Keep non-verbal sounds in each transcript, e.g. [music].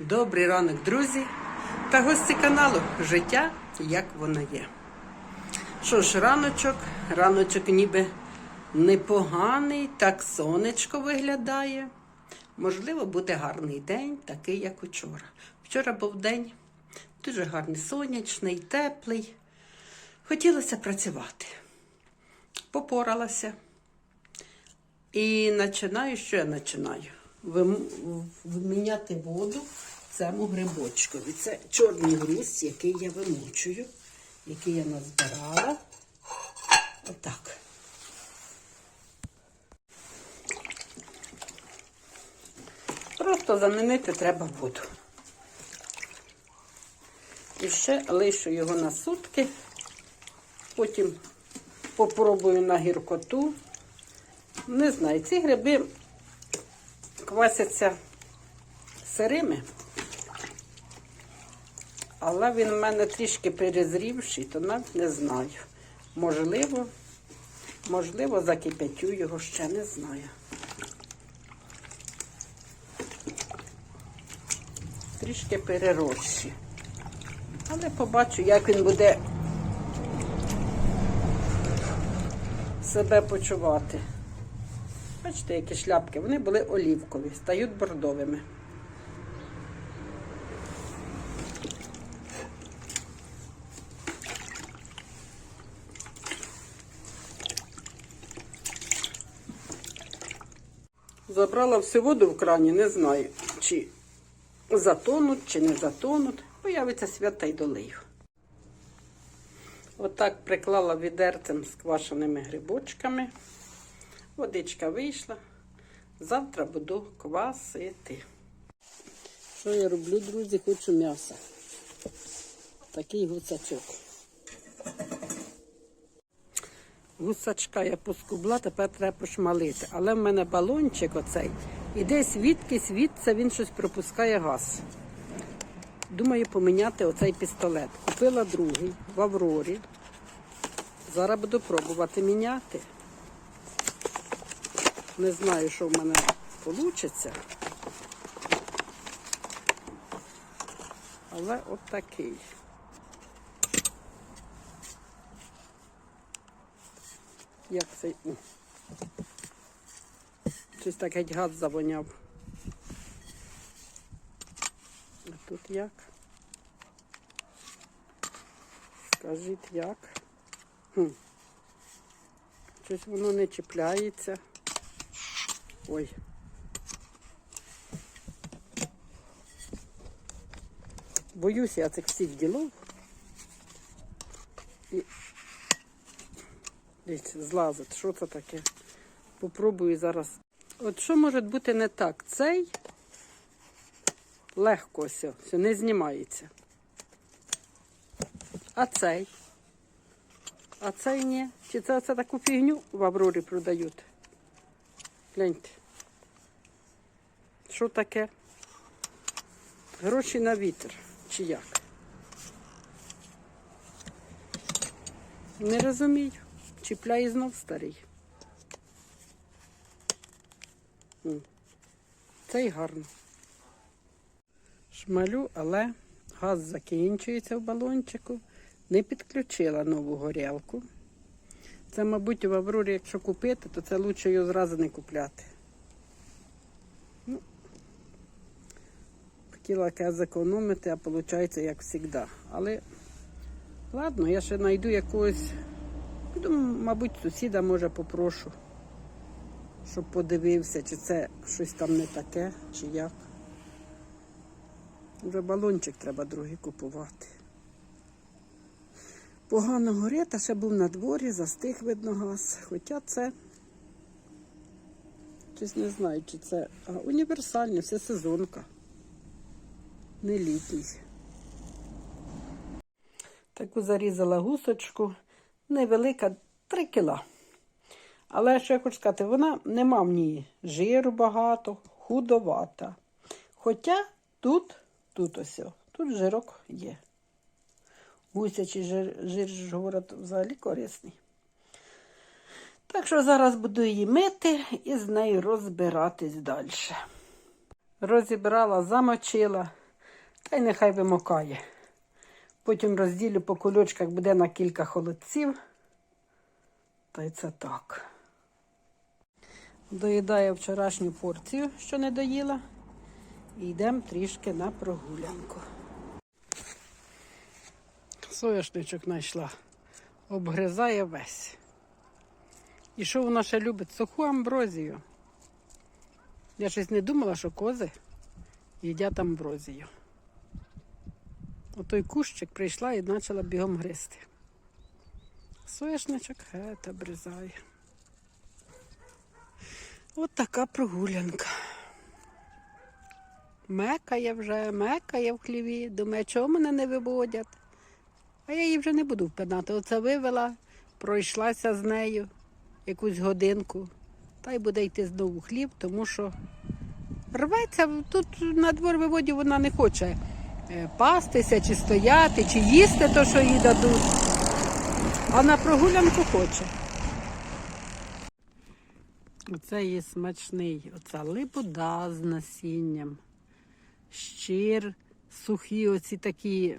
Добрий ранок, друзі та гості каналу Життя, як воно є. Що ж, раночок, раночок ніби непоганий, так сонечко виглядає. Можливо, буде гарний день, такий, як учора. Вчора був день дуже гарний, сонячний, теплий. Хотілося працювати. Попоралася. І починаю, що я починаю? Вміняти воду цьому грибочкові. Це чорний груз, який я вимочую, який я назбирала. Отак. Просто замінити треба воду. І ще лишу його на сутки. Потім попробую на гіркоту. Не знаю, ці гриби квасяться сирими, але він в мене трішки перезрівший, то навіть не знаю. Можливо, можливо, закип'ятю його ще не знаю. Трішки перерощі. Але побачу, як він буде себе почувати. Бачите, які шляпки. Вони були олівкові, стають бордовими. Забрала всю воду в крані, не знаю, чи затонуть, чи не затонуть. Появиться свята й долию. Отак приклала відерцем з квашеними грибочками. Водичка вийшла. Завтра буду квасити. Що я роблю, друзі? Хочу м'яса. Такий гусачок. Гусачка я поскубла, тепер треба пошмалити. Але в мене балончик оцей. І десь звідки звідси він щось пропускає газ. Думаю поміняти оцей пістолет. Купила другий в Аврорі. Зараз буду пробувати міняти. Не знаю, що в мене вийде. Але от такий. Як цей. О. Щось так геть газ завоняв. А тут як? Скажіть як? Хм. Щось воно не чіпляється. Ой. Боюся я цих всіх ділов. І... Дивіться, злазить. Що це таке? Попробую зараз. От що може бути не так? Цей легко все, все не знімається. А цей? А цей ні. Чи це, це таку фігню в Аврорі продають? Гляньте. Що таке? Гроші на вітер. Чи як? Не розумію. Чіпляє знов старий. М. Цей гарно. Шмалю, але газ закінчується в балончику. Не підключила нову горілку. Це, мабуть, в Аврорі, якщо купити, то це краще його зразу не купляти. Ну, хотіла яке зекономити, а виходить, як завжди. Але ладно, я ще знайду якогось, піду, мабуть, сусіда може попрошу, щоб подивився, чи це щось там не таке, чи як. Вже балончик треба другий купувати. Погано горить, а ще був на дворі, застиг видно газ. Хоча це, щось не знаю, чи це а, універсальне, все сезонка. Не літній. Таку зарізала гусочку, невелика 3 кіла. Але що я хочу сказати, вона нема в ній жиру багато, худовата. Хоча тут, тут ось, тут жирок є. Гусячий жир, жир ж говорять, взагалі корисний. Так що зараз буду її мити і з нею розбиратись далі. Розібрала, замочила, Та й нехай вимокає. Потім розділю по кульочках, буде на кілька холодців. Та й це так. Доїдаю вчорашню порцію, що не доїла. І йдемо трішки на прогулянку. Соняшничок знайшла. Обгризає весь. І що вона ще любить? Суху амброзію. Я щось не думала, що кози їдять амброзію. Отой кущик прийшла і почала бігом гризти. Соняшничок гет обрізає. От така прогулянка. Мекає вже, мекає в хліві. Думає, чого мене не виводять. А я її вже не буду впинати. Оце вивела, пройшлася з нею якусь годинку. Та й буде йти знову хліб, тому що рветься, тут на двор виводів вона не хоче е, пастися, чи стояти, чи їсти то, що їй дадуть. А на прогулянку хоче. Оце є смачний. Оця либуда з насінням, щир, сухі, оці такі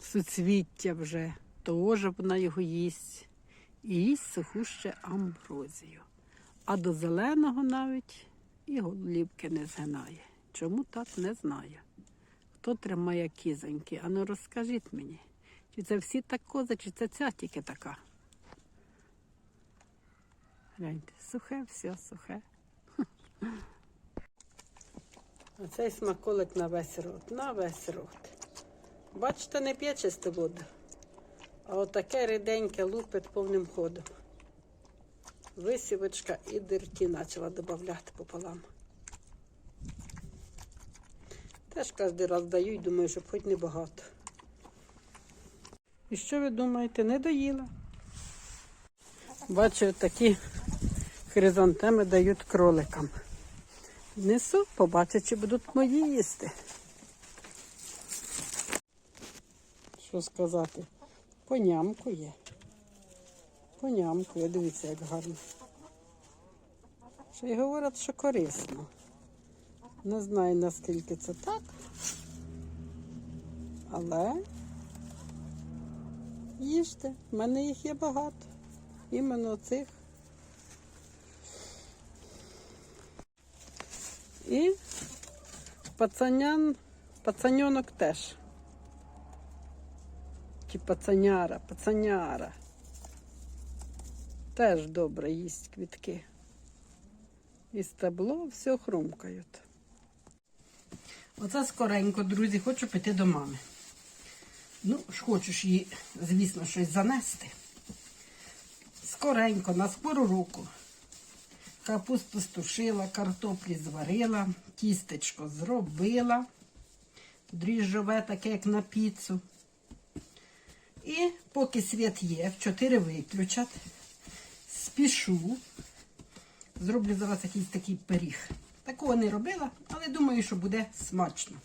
суцвіття вже. Теж вона його їсть. І їсть суху ще амброзію. А до зеленого навіть і голівки не згинає. Чому так не знаю. Хто тримає кізоньки? Ану розкажіть мені, чи це всі так кози, чи це ця тільки така? Гляньте, сухе, все сухе. [laughs] Оцей смаколик на весь рот, на весь рот. Бачите, не п'є чисту воду, а отаке ріденьке лупить повним ходом. Висівочка і дерті почала додати пополам. Теж кожен раз даю і думаю, щоб хоч небагато. І що ви думаєте, не доїла? Бачу, такі хризантеми дають кроликам. Несу, побачу, чи будуть мої їсти. Що сказати? Понямкує. Понямкує, дивіться, як гарно. Ще й говорять, що корисно. Не знаю, наскільки це так. Але їжте, в мене їх є багато. Іменно цих. І пацанян, пацаньонок теж. Чи пацаняра, пацаняра. Теж добре їсть квітки. І стебло все хрумкають. Оце скоренько, друзі, хочу піти до мами. Ну, ж хочеш їй, звісно, щось занести. Скоренько, на скору руку. Капусту стушила, картоплі зварила, тістечко зробила. Дріжджове, таке, як на піцу. І поки світ є, в 4 виключать, спішу. Зроблю зараз якийсь такий пиріг. Такого не робила, але думаю, що буде смачно.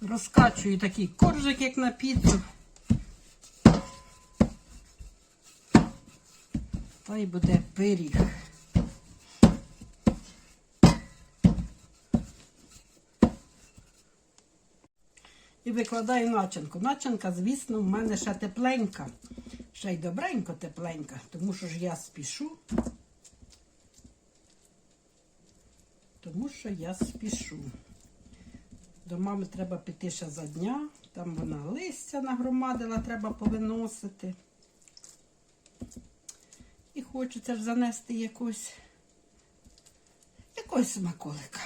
Розкачую такий коржик, як на піцу. Та й буде пиріг. Викладаю начинку. Начинка, звісно, в мене ще тепленька. Ще й добренько тепленька, тому що ж я спішу. Тому що я спішу. До мами треба піти ще за дня. Там вона листя нагромадила, треба повиносити. І хочеться ж занести якось якогось смаколика.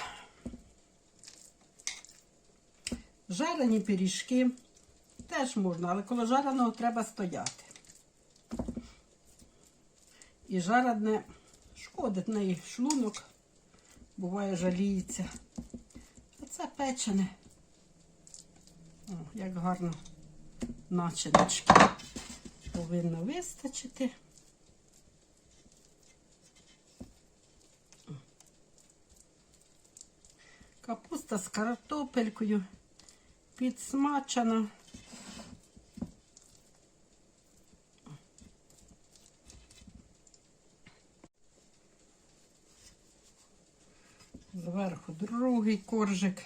Жарені пиріжки теж можна, але коло жареного треба стояти. І жарене шкодить неї шлунок, буває жаліється. А це печене. О, як гарно начиночки. Повинно вистачити. Капуста з картопелькою підсмачена. Зверху другий коржик.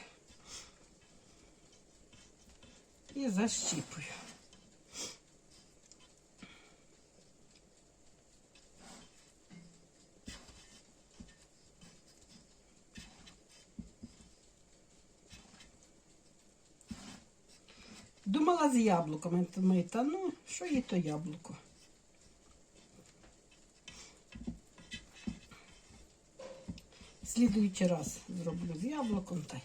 І защіпую. Думала з яблуками, думаю, та ну, що їй то яблуко? Слідуючий раз зроблю з яблуком та й.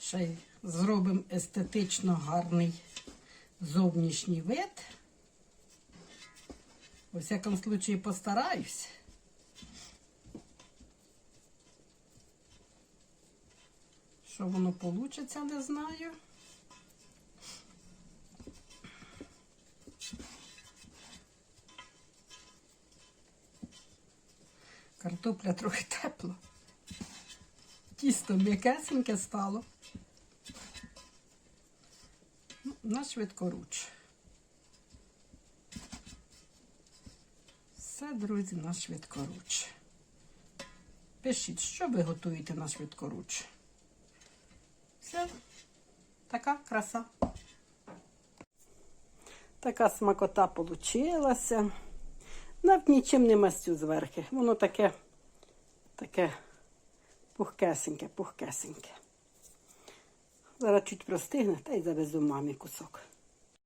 Ще зробимо естетично гарний зовнішній вид. У всякому случаї постараюсь. Що воно вийде, не знаю. Картопля трохи тепла. Тісто м'якесеньке стало. На швидкоруч. Все, друзі, на швидкоруч. Пишіть, що ви готуєте на швидкоруч. Все, така краса. Така смакота получилася. Навіть нічим не мастю зверху. Воно таке, таке пухкесеньке, пухкесеньке. Зараз чуть простигне, та й завезу мамі кусок.